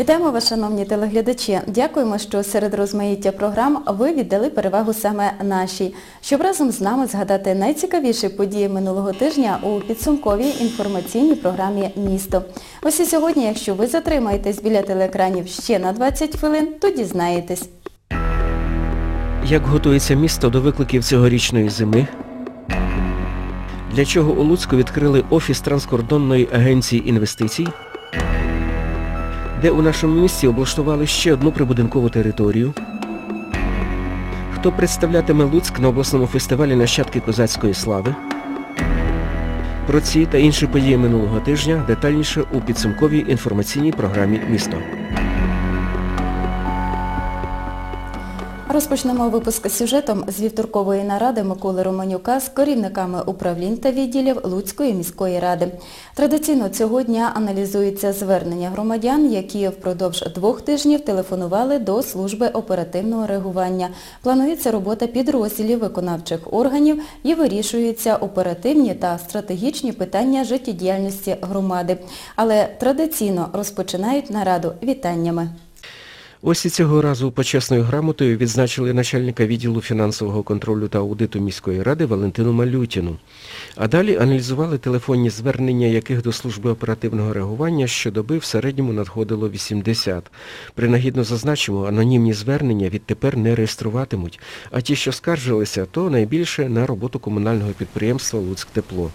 Вітаємо вас, шановні телеглядачі. Дякуємо, що серед розмаїття програм ви віддали перевагу саме нашій, щоб разом з нами згадати найцікавіші події минулого тижня у підсумковій інформаційній програмі «Місто». Ось і сьогодні, якщо ви затримаєтесь біля телеекранів ще на 20 хвилин, то дізнаєтесь. Як готується місто до викликів цьогорічної зими? Для чого у Луцьку відкрили офіс транскордонної агенції інвестицій? Де у нашому місті облаштували ще одну прибудинкову територію? Хто представлятиме Луцьк на обласному фестивалі нащадки козацької слави? Про ці та інші події минулого тижня детальніше у підсумковій інформаційній програмі «Місто». Розпочнемо випуск сюжетом з вівторкової наради Миколи Романюка з керівниками управлінь та відділів Луцької міської ради. Традиційно цього дня аналізується звернення громадян, які впродовж двох тижнів телефонували до служби оперативного реагування. Планується робота підрозділів виконавчих органів і вирішуються оперативні та стратегічні питання життєдіяльності громади. Але традиційно розпочинають нараду вітаннями. Ось і цього разу почесною грамотою відзначили начальника відділу фінансового контролю та аудиту міської ради Валентину Малютіну. А далі аналізували телефонні звернення, яких до служби оперативного реагування щодоби в середньому надходило 80. Принагідно зазначимо, анонімні звернення відтепер не реєструватимуть, а ті, що скаржилися, то найбільше на роботу комунального підприємства «Луцьктепло».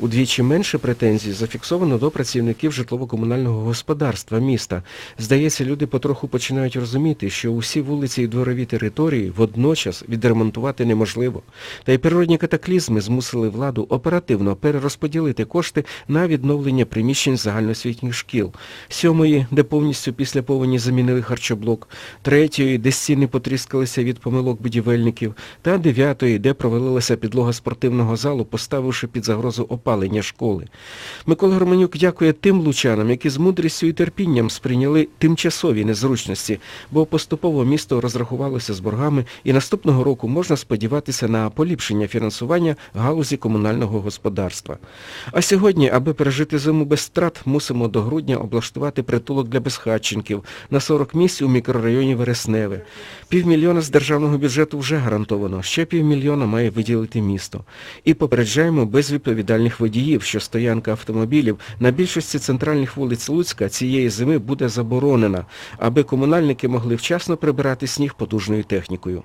Удвічі менше претензій зафіксовано до працівників житлово-комунального господарства міста. Здається, люди потроху починають розуміти, що усі вулиці і дворові території водночас відремонтувати неможливо. Та й природні катаклізми змусили владу оперативно перерозподілити кошти на відновлення приміщень загальноосвітніх шкіл. Сьомої, де повністю після повені замінили харчоблок, третьої, де стіни потріскалися від помилок будівельників, та дев'ятої, де провалилася підлога спортивного залу, поставивши під загрозу опалення школи. Микола Романюк дякує тим лучанам, які з мудрістю і терпінням сприйняли тимчасові незручності, бо поступово місто розрахувалося з боргами і наступного року можна сподіватися на поліпшення фінансування галузі комунального господарства. А сьогодні, аби пережити зиму без страт, мусимо до грудня облаштувати притулок для безхатченків на 40 місць у мікрорайоні Вересневе. Півмільйона з державного бюджету вже гарантовано, ще півмільйона має виділити місто. І попереджаємо безвідповідальних водіїв, що стоянка автомобілів на більшості центральних вулиць Луцька цієї зими буде заборонена, аби комунальники могли вчасно прибирати сніг потужною технікою.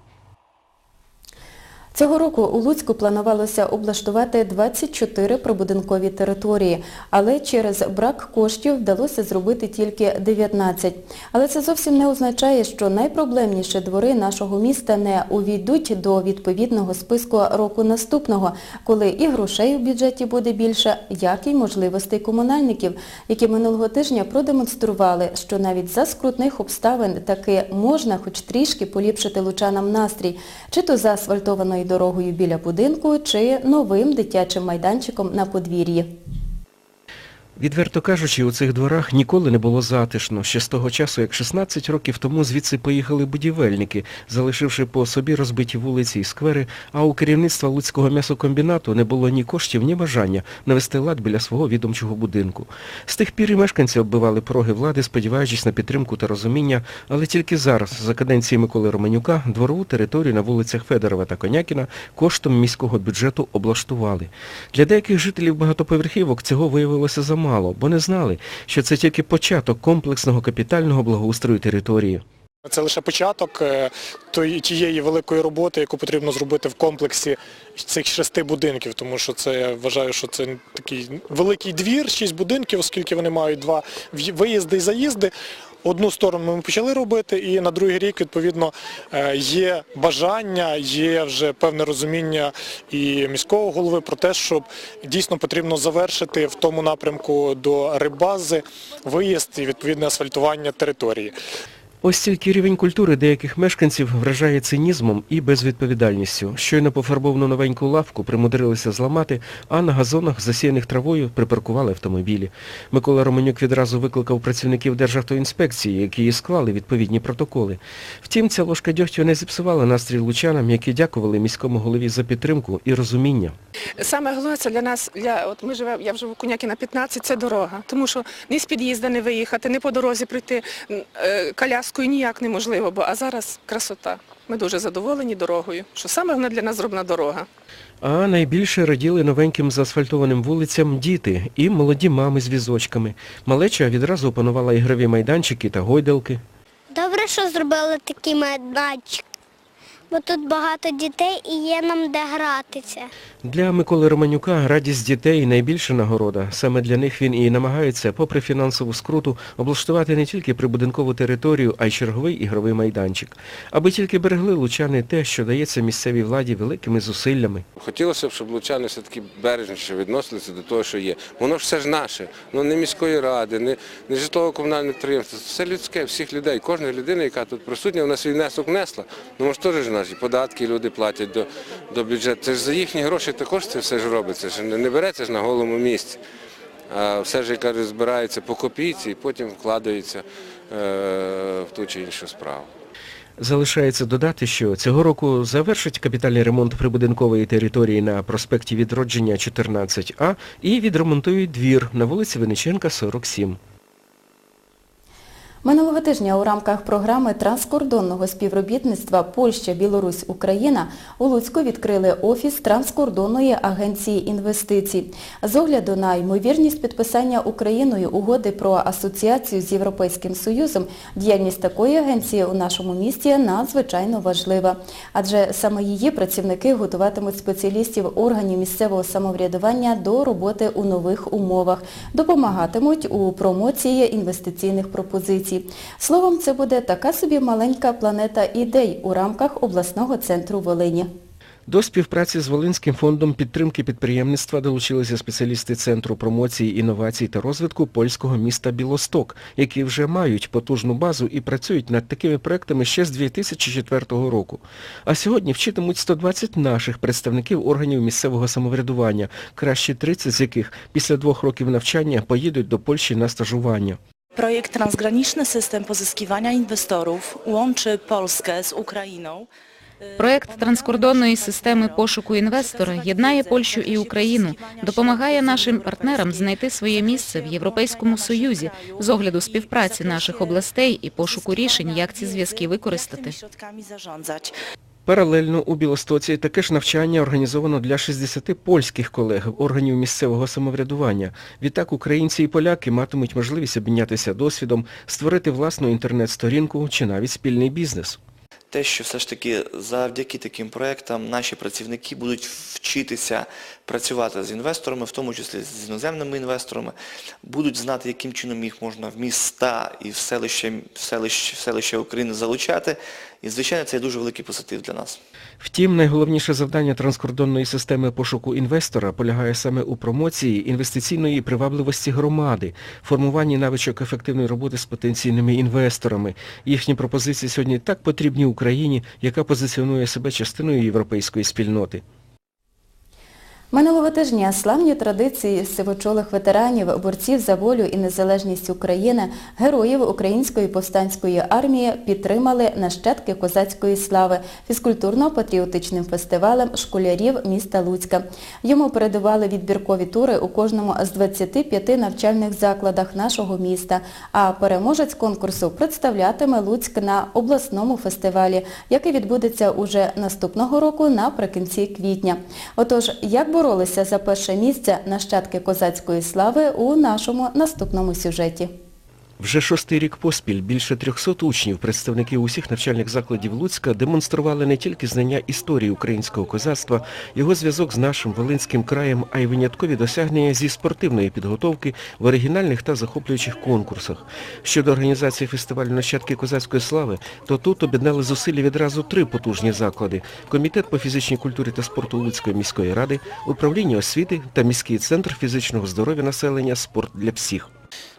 Цього року у Луцьку планувалося облаштувати 24 прибудинкові території, але через брак коштів вдалося зробити тільки 19. Але це зовсім не означає, що найпроблемніші двори нашого міста не увійдуть до відповідного списку року наступного, коли і грошей у бюджеті буде більше, як і можливостей комунальників, які минулого тижня продемонстрували, що навіть за скрутних обставин таки можна хоч трішки поліпшити лучанам настрій, чи то за асфальтованою дорогою біля будинку, чи новим дитячим майданчиком на подвір'ї. Відверто кажучи, у цих дворах ніколи не було затишно, ще з того часу, як 16 років тому звідси поїхали будівельники, залишивши по собі розбиті вулиці і сквери, а у керівництва Луцького м'ясокомбінату не було ні коштів, ні бажання навести лад біля свого відомчого будинку. З тих пір і мешканці оббивали пороги влади, сподіваючись на підтримку та розуміння, але тільки зараз, за каденції Миколи Романюка, дворову територію на вулицях Федорова та Конякіна коштом міського бюджету облаштували. Для деяких жителів багатоповерхівок цього виявилося замало, бо не знали, що це тільки початок комплексного капітального благоустрою території. Це лише початок е, тієї великої роботи, яку потрібно зробити в комплексі цих шести будинків, тому що це я вважаю, що це такий великий двір, шість будинків, оскільки вони мають два виїзди і заїзди. Одну сторону ми почали робити, і на другий рік, відповідно, е, є бажання, є вже певне розуміння і міського голови про те, що дійсно потрібно завершити в тому напрямку до рибази виїзд і відповідне асфальтування території. Ось тільки рівень культури деяких мешканців вражає цинізмом і безвідповідальністю. Щойно пофарбовану новеньку лавку примудрилися зламати, а на газонах, засіяних травою, припаркували автомобілі. Микола Романюк відразу викликав працівників Державтоінспекції, які і склали відповідні протоколи. Втім, ця ложка дьогтю не зіпсувала настрій лучанам, які дякували міському голові за підтримку і розуміння. Саме головне це для нас, для, от ми живемо, я живу в Кунякіна 15, це дорога. Тому що ні з під'їзда не виїхати, ні по дорозі прийти е, коляскою ніяк неможливо, бо а зараз красота. Ми дуже задоволені дорогою, що саме вона для нас зробна дорога. А найбільше раділи новеньким заасфальтованим вулицям діти і молоді мами з візочками. Малеча відразу опанувала ігрові майданчики та гойдалки. Добре, що зробили такий майданчик, бо тут багато дітей і є нам де гратися. Для Миколи Романюка радість дітей найбільша нагорода. Саме для них він і намагається, попри фінансову скруту, облаштувати не тільки прибудинкову територію, а й черговий ігровий майданчик. Аби тільки берегли лучани те, що дається місцевій владі великими зусиллями. Хотілося б, щоб лучани все-таки бережніше відносилися до того, що є. Воно ж все ж наше. Ну не міської ради, не, не житлово-комунальне підприємство. Це все людське, всіх людей. Кожна людина, яка тут присутня, вона свій внесок внесла. Ну може теж ж податки люди платять до, до бюджету. Це ж за їхні гроші також це все ж робиться. Ж не, береться ж на голому місці. А все ж, яка збирається по копійці і потім вкладається е, в ту чи іншу справу. Залишається додати, що цього року завершить капітальний ремонт прибудинкової території на проспекті Відродження 14А і відремонтують двір на вулиці Винниченка, 47. Минулого тижня у рамках програми транскордонного співробітництва Польща, Білорусь, Україна у Луцьку відкрили офіс Транскордонної агенції інвестицій. З огляду на ймовірність підписання Україною угоди про асоціацію з Європейським Союзом, діяльність такої агенції у нашому місті надзвичайно важлива. Адже саме її працівники готуватимуть спеціалістів органів місцевого самоврядування до роботи у нових умовах, допомагатимуть у промоції інвестиційних пропозицій. Словом, це буде така собі маленька планета ідей у рамках обласного центру Волині. До співпраці з Волинським фондом підтримки підприємництва долучилися спеціалісти Центру промоції, інновацій та розвитку польського міста Білосток, які вже мають потужну базу і працюють над такими проектами ще з 2004 року. А сьогодні вчитимуть 120 наших представників органів місцевого самоврядування, краще 30 з яких після двох років навчання поїдуть до Польщі на стажування. Projekt Transgraniczny System Pozyskiwania Inwestorów łączy Polskę z Ukrainą. Проект транскордонної системи пошуку інвестора єднає Польщу і Україну, допомагає нашим партнерам знайти своє місце в Європейському Союзі з огляду співпраці наших областей і пошуку рішень, як ці зв'язки використати. Паралельно у Білостоці таке ж навчання організовано для 60 польських колег органів місцевого самоврядування. Відтак українці і поляки матимуть можливість обмінятися досвідом, створити власну інтернет-сторінку чи навіть спільний бізнес. те, що все ж таки завдяки таким проектам наші працівники будуть вчитися працювати з інвесторами, в тому числі з іноземними інвесторами, будуть знати, яким чином їх можна в міста і в селище, в селище, в селище України залучати. І, звичайно, це є дуже великий позитив для нас. Втім, найголовніше завдання транскордонної системи пошуку інвестора полягає саме у промоції інвестиційної привабливості громади, формуванні навичок ефективної роботи з потенційними інвесторами. Їхні пропозиції сьогодні так потрібні Україні, яка позиціонує себе частиною європейської спільноти. Минулого тижня славні традиції сивочолих ветеранів, борців за волю і незалежність України, героїв Української повстанської армії підтримали нащадки козацької слави фізкультурно-патріотичним фестивалем школярів міста Луцька. Йому передавали відбіркові тури у кожному з 25 навчальних закладах нашого міста, а переможець конкурсу представлятиме Луцьк на обласному фестивалі, який відбудеться уже наступного року наприкінці квітня. Отож, як боролися за перше місце нащадки козацької слави у нашому наступному сюжеті. Вже шостий рік поспіль більше 300 учнів, представників усіх навчальних закладів Луцька, демонстрували не тільки знання історії українського козацтва, його зв'язок з нашим Волинським краєм, а й виняткові досягнення зі спортивної підготовки в оригінальних та захоплюючих конкурсах. Щодо організації фестивалю «Нащадки козацької слави», то тут об'єднали зусилля відразу три потужні заклади – Комітет по фізичній культурі та спорту Луцької міської ради, Управління освіти та міський центр фізичного здоров'я населення «Спорт для всіх».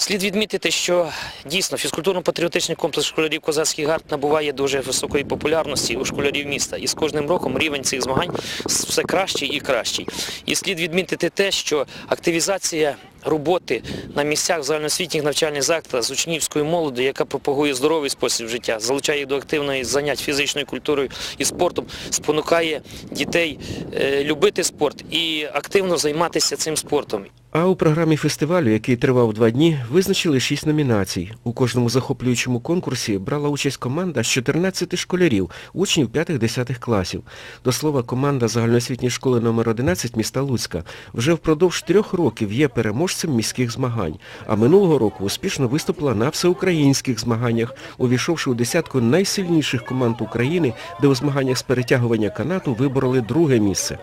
Слід відмітити, що дійсно фізкультурно-патріотичний комплекс школярів Козацький гард набуває дуже високої популярності у школярів міста. І з кожним роком рівень цих змагань все кращий і кращий. І слід відмітити те, що активізація роботи на місцях загальноосвітніх навчальних закладах з учнівською молоддю, яка пропагує здоровий спосіб життя, залучає їх до активної занять фізичною культурою і спортом, спонукає дітей е, любити спорт і активно займатися цим спортом. А у програмі фестивалю, який тривав два дні, визначили шість номінацій. У кожному захоплюючому конкурсі брала участь команда з 14 школярів, учнів 5-10 класів. До слова, команда загальноосвітньої школи номер 11 міста Луцька вже впродовж трьох років є переможцем міських змагань, а минулого року успішно виступила на всеукраїнських змаганнях, увійшовши у десятку найсильніших команд України, де у змаганнях з перетягування канату вибороли друге місце.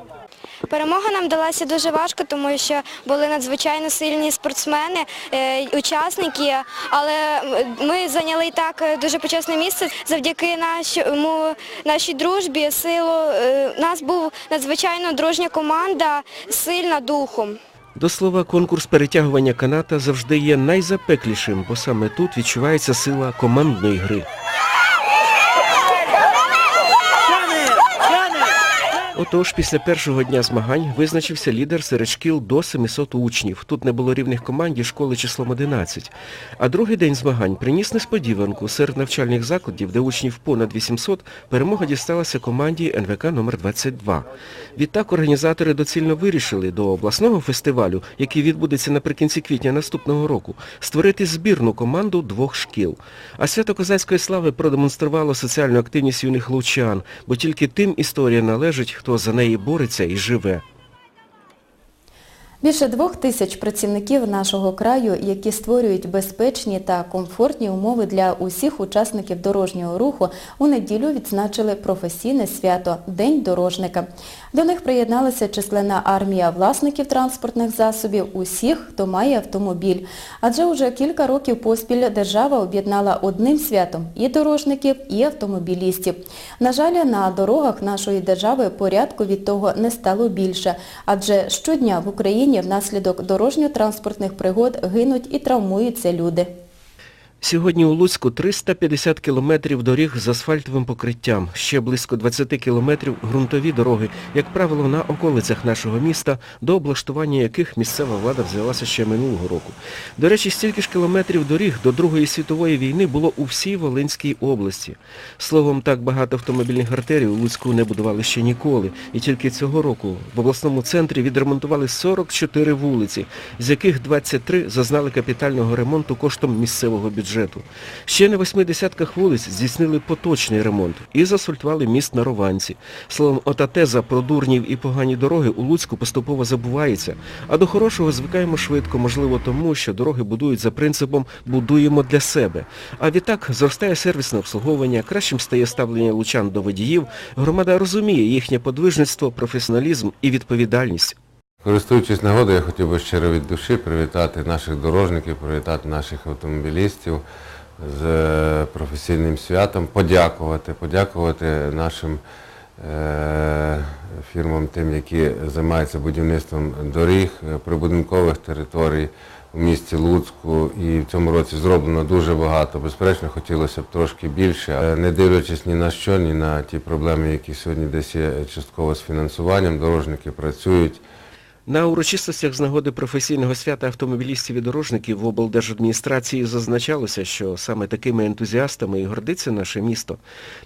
Перемога нам далася дуже важко, тому що були надзвичайно сильні спортсмени, е, учасники, але ми зайняли і так е, дуже почесне місце завдяки нашому, нашій дружбі, силу. е, У нас був надзвичайно дружня команда, сильна духом. До слова, конкурс перетягування каната завжди є найзапеклішим, бо саме тут відчувається сила командної гри. Отож, після першого дня змагань визначився лідер серед шкіл до 700 учнів. Тут не було рівних команді школи числом 11. А другий день змагань приніс несподіванку. Серед навчальних закладів, де учнів понад 800, перемога дісталася команді НВК номер 22. Відтак організатори доцільно вирішили до обласного фестивалю, який відбудеться наприкінці квітня наступного року, створити збірну команду двох шкіл. А свято козацької слави продемонструвало соціальну активність юних лучан, бо тільки тим історія належить, хто за неї бореться і живе. Більше двох тисяч працівників нашого краю, які створюють безпечні та комфортні умови для усіх учасників дорожнього руху, у неділю відзначили професійне свято День дорожника. До них приєдналася численна армія власників транспортних засобів, усіх, хто має автомобіль. Адже уже кілька років поспіль держава об'єднала одним святом і дорожників, і автомобілістів. На жаль, на дорогах нашої держави порядку від того не стало більше, адже щодня в Україні внаслідок дорожньо-транспортних пригод гинуть і травмуються люди. Сьогодні у Луцьку 350 кілометрів доріг з асфальтовим покриттям, ще близько 20 кілометрів ґрунтові дороги, як правило, на околицях нашого міста, до облаштування яких місцева влада взялася ще минулого року. До речі, стільки ж кілометрів доріг до Другої світової війни було у всій Волинській області. Словом, так багато автомобільних артерій у Луцьку не будували ще ніколи. І тільки цього року в обласному центрі відремонтували 44 вулиці, з яких 23 зазнали капітального ремонту коштом місцевого бюджету. Ще на восьми десятках вулиць здійснили поточний ремонт і засультували міст на Рованці. Словом, ота теза про дурнів і погані дороги у Луцьку поступово забувається, а до хорошого звикаємо швидко, можливо тому, що дороги будують за принципом «будуємо для себе». А відтак зростає сервісне обслуговування, кращим стає ставлення лучан до водіїв, громада розуміє їхнє подвижництво, професіоналізм і відповідальність. Користуючись нагодою, я хотів би щиро від душі привітати наших дорожників, привітати наших автомобілістів з е, професійним святом, подякувати, подякувати нашим е, фірмам, тим, які займаються будівництвом доріг, е, прибудинкових територій у місті Луцьку. І в цьому році зроблено дуже багато. Безперечно, хотілося б трошки більше, не дивлячись ні на що, ні на ті проблеми, які сьогодні десь є частково з фінансуванням, дорожники працюють. На урочистостях з нагоди професійного свята автомобілістів і дорожників в облдержадміністрації зазначалося, що саме такими ентузіастами і гордиться наше місто.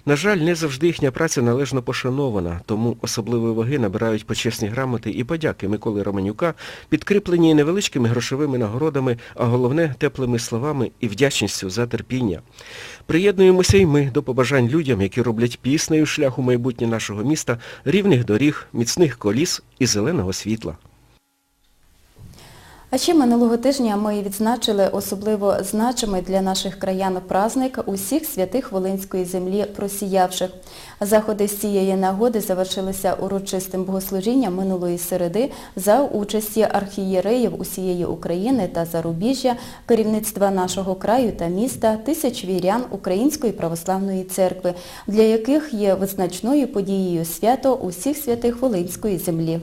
На жаль, не завжди їхня праця належно пошанована, тому особливої ваги набирають почесні грамоти і подяки Миколи Романюка, підкріплені невеличкими грошовими нагородами, а головне теплими словами і вдячністю за терпіння. Приєднуємося й ми до побажань людям, які роблять піснею шлях у майбутнє нашого міста, рівних доріг, міцних коліс і зеленого світла. А ще минулого тижня ми відзначили особливо значимий для наших краян праздник усіх святих Волинської землі просіявших. Заходи з цієї нагоди завершилися урочистим богослужінням минулої середи за участі архієреїв усієї України та зарубіжжя, керівництва нашого краю та міста, тисяч вірян Української православної церкви, для яких є визначною подією свято усіх святих Волинської землі.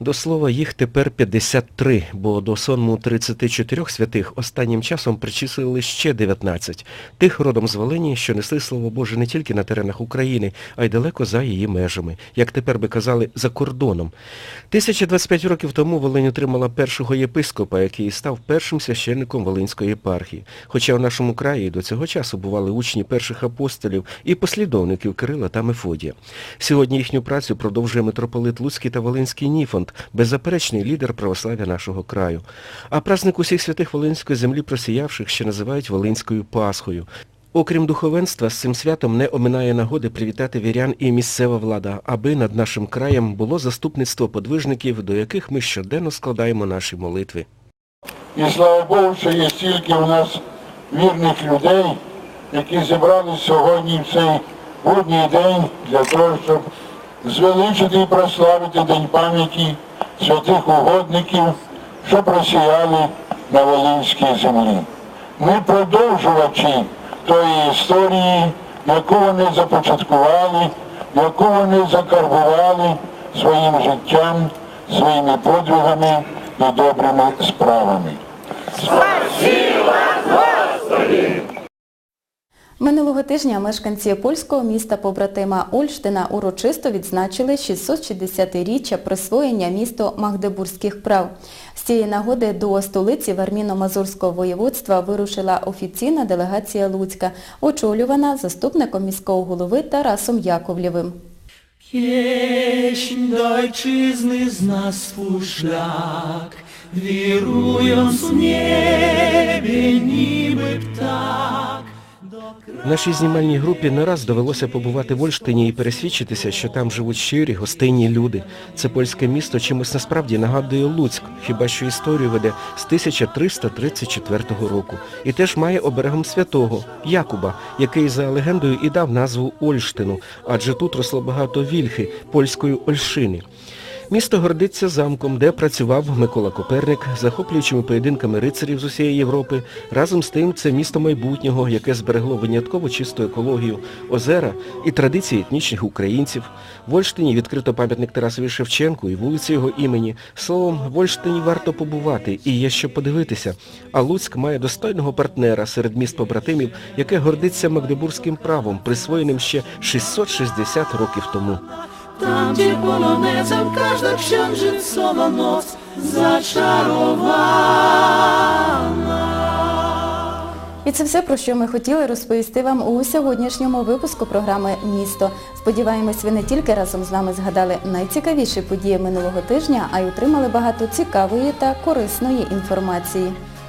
До слова, їх тепер 53, бо до сонму 34 святих останнім часом причислили ще 19. Тих родом з Волині, що несли Слово Боже не тільки на теренах України, а й далеко за її межами, як тепер би казали, за кордоном. 1025 років тому Волинь отримала першого єпископа, який став першим священником Волинської єпархії. Хоча в нашому краї до цього часу бували учні перших апостолів і послідовників Кирила та Мефодія. Сьогодні їхню працю продовжує митрополит Луцький та Волинський Ніфонт, беззаперечний лідер православ'я нашого краю. А праздник усіх святих Волинської землі просіявших ще називають Волинською Пасхою. Окрім духовенства, з цим святом не оминає нагоди привітати вірян і місцева влада, аби над нашим краєм було заступництво подвижників, до яких ми щоденно складаємо наші молитви. І слава Богу, що є стільки у нас вірних людей, які зібрались сьогодні в цей будній день для того, щоб звеличити і прославити День пам'яті святих угодників, що просіяли на Волинській землі. Ми продовжувачі тої історії, яку вони започаткували, яку вони закарбували своїм життям, своїми подвигами і добрими справами. Минулого тижня мешканці польського міста побратима Ольштина урочисто відзначили 660-річчя присвоєння місту Магдебурзьких прав. З цієї нагоди до столиці Варміно-Мазурського воєводства вирушила офіційна делегація Луцька, очолювана заступником міського голови Тарасом Яковлєвим. Pieśń do ojczyzny zna swój szlak, wirując w niebie niby ptak. Нашій знімальній групі не раз довелося побувати в Ольштині і пересвідчитися, що там живуть щирі, гостинні люди. Це польське місто чимось насправді нагадує Луцьк, хіба що історію веде з 1334 року. І теж має оберегом святого Якуба, який за легендою і дав назву Ольштину, адже тут росло багато вільхи, польської Ольшини. Місто гордиться замком, де працював Микола Коперник, захоплюючими поєдинками рицарів з усієї Європи. Разом з тим це місто майбутнього, яке зберегло винятково чисту екологію, озера і традиції етнічних українців. В Ольштині відкрито пам'ятник Тарасові Шевченку і вулиці його імені. Словом, в Ольштині варто побувати і є що подивитися. А Луцьк має достойного партнера серед міст побратимів, яке гордиться магдебурзьким правом, присвоєним ще 660 років тому. Tam, gdzie polonezem każda księżycowa noc zaczarowana. І це все, про що ми хотіли розповісти вам у сьогоднішньому випуску програми «Місто». Сподіваємось, ви не тільки разом з нами згадали найцікавіші події минулого тижня, а й отримали багато цікавої та корисної інформації.